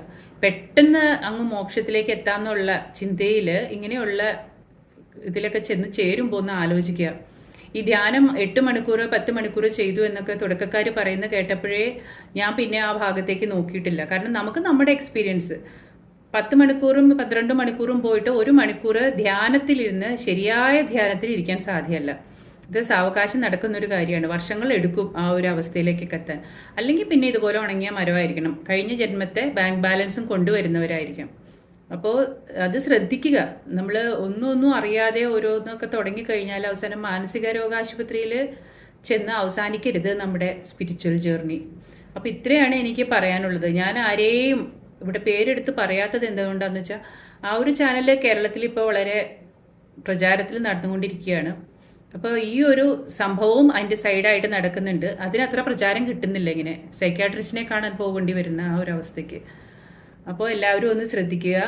പെട്ടെന്ന് അങ്ങ് മോക്ഷത്തിലേക്ക് എത്താമെന്നുള്ള ചിന്തയിൽ ഇങ്ങനെയുള്ള ഇതിലൊക്കെ ചെന്ന് ചേരുമ്പോൾ ഒന്ന് ആലോചിക്കുക. ഈ ധ്യാനം എട്ട് മണിക്കൂർ പത്ത് മണിക്കൂർ ചെയ്തു എന്നൊക്കെ തുടക്കക്കാർ പറയുന്നത് കേട്ടപ്പോഴേ ഞാൻ പിന്നെ ആ ഭാഗത്തേക്ക് നോക്കിയിട്ടില്ല. കാരണം നമുക്ക് നമ്മുടെ എക്സ്പീരിയൻസ് പത്ത് മണിക്കൂറും പന്ത്രണ്ട് മണിക്കൂറും പോയിട്ട് ഒരു മണിക്കൂർ ധ്യാനത്തിലിരുന്ന് ശരിയായ ധ്യാനത്തിൽ ഇരിക്കാൻ സാധ്യമല്ല ഇത് സാവകാശം നടക്കുന്ന ഒരു കാര്യമാണ്. വർഷങ്ങൾ എടുക്കും ആ ഒരു അവസ്ഥയിലേക്കൊക്കെ എത്താൻ. അല്ലെങ്കിൽ പിന്നെ ഇതുപോലെ ഉണങ്ങിയ മരമായിരിക്കണം. കഴിഞ്ഞ ജന്മത്തെ ബാങ്ക് ബാലൻസും കൊണ്ടുവരുന്നവരായിരിക്കും. അപ്പോൾ അത് ശ്രദ്ധിക്കുക. നമ്മൾ ഒന്നും ഒന്നും അറിയാതെ ഓരോന്നൊക്കെ തുടങ്ങിക്കഴിഞ്ഞാൽ അവസാനം മാനസിക രോഗാശുപത്രിയിൽ ചെന്ന് അവസാനിക്കരുത് നമ്മുടെ സ്പിരിച്വൽ ജേർണി അപ്പോൾ ഇത്രയാണ് എനിക്ക് പറയാനുള്ളത്. ഞാൻ ആരെയും ഇവിടെ പേരെടുത്ത് പറയാത്തത് എന്തുകൊണ്ടാന്ന് വെച്ചാൽ ആ ഒരു ചാനൽ കേരളത്തിൽ ഇപ്പോൾ വളരെ പ്രചാരത്തിൽ നടന്നുകൊണ്ടിരിക്കുകയാണ്. അപ്പോൾ ഈ ഒരു സംഭവവും അതിന്റെ സൈഡായിട്ട് നടക്കുന്നുണ്ട്. അതിനത്ര പ്രചാരം കിട്ടുന്നില്ല ഇങ്ങനെ. സൈക്കാട്രിസ്റ്റിനെ കാണാൻ പോകേണ്ടി വരുന്ന ആ ഒരു അവസ്ഥയ്ക്ക്. അപ്പോൾ എല്ലാവരും ഒന്ന് ശ്രദ്ധിക്കുക.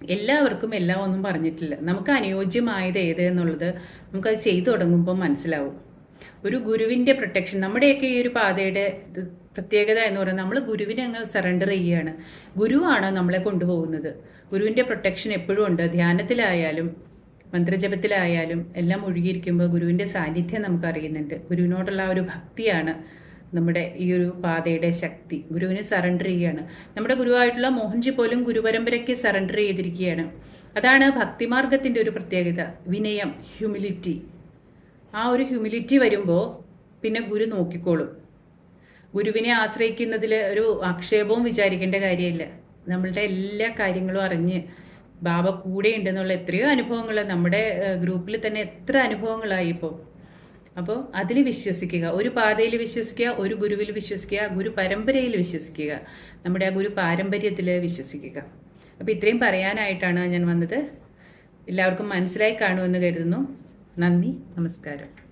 എല്ലാവർക്കും എല്ലാം ഒന്നും പറഞ്ഞിട്ടില്ല. നമുക്ക് അനുയോജ്യമായത് ഏത് എന്നുള്ളത് നമുക്കത് ചെയ്തു തുടങ്ങുമ്പോൾ മനസ്സിലാവും. ഒരു ഗുരുവിന്റെ പ്രൊട്ടക്ഷൻ നമ്മുടെയൊക്കെ ഈ ഒരു പാതയുടെ പ്രത്യേകത എന്ന് പറയുന്നത് നമ്മൾ ഗുരുവിനെ അങ്ങ് സറണ്ടർ ചെയ്യുകയാണ്. ഗുരുവാണ് നമ്മളെ കൊണ്ടുപോകുന്നത്. ഗുരുവിന്റെ പ്രൊട്ടക്ഷൻ എപ്പോഴും ഉണ്ട്. ധ്യാനത്തിലായാലും മന്ത്രജപത്തിലായാലും എല്ലാം ഒഴുകിയിരിക്കുമ്പോൾ ഗുരുവിന്റെ സാന്നിധ്യം നമുക്ക് അറിയുന്നുണ്ട് ഗുരുവിനോടുള്ള ഒരു ഭക്തിയാണ് നമ്മുടെ ഈ ഒരു പാതയുടെ ശക്തി. ഗുരുവിന് സറണ്ടർ ചെയ്യുകയാണ്. നമ്മുടെ ഗുരുവായിട്ടുള്ള മോഹൻജി പോലും ഗുരുപരമ്പരയ്ക്ക് സറണ്ടർ ചെയ്തിരിക്കുകയാണ്. അതാണ് ഭക്തിമാർഗത്തിന്റെ ഒരു പ്രത്യേകത. വിനയം ഹ്യൂമിലിറ്റി ആ ഒരു ഹ്യൂമിലിറ്റി വരുമ്പോൾ പിന്നെ ഗുരു നോക്കിക്കോളും. ഗുരുവിനെ ആശ്രയിക്കുന്നതിൽ ഒരു ആക്ഷേപവും വിചാരിക്കേണ്ട കാര്യമില്ല. നമ്മളുടെ എല്ലാ കാര്യങ്ങളും അറിഞ്ഞ് ബാബ കൂടെ ഉണ്ടെന്നുള്ള എത്രയോ അനുഭവങ്ങൾ നമ്മുടെ ഗ്രൂപ്പിൽ തന്നെ എത്ര അനുഭവങ്ങളായി ഇപ്പോൾ. അപ്പോൾ അതിൽ വിശ്വസിക്കുക. ഒരു പാതയിൽ വിശ്വസിക്കുക ഒരു ഗുരുവിൽ വിശ്വസിക്കുക ഗുരു പരമ്പരയിൽ വിശ്വസിക്കുക. നമ്മുടെ ആ ഗുരു പാരമ്പര്യത്തിൽ വിശ്വസിക്കുക. അപ്പോൾ ഇത്രയും പറയാനായിട്ടാണ് ഞാൻ വന്നത്. എല്ലാവർക്കും മനസ്സിലായി കാണുമെന്ന് കരുതുന്നു. നന്ദി നമസ്കാരം.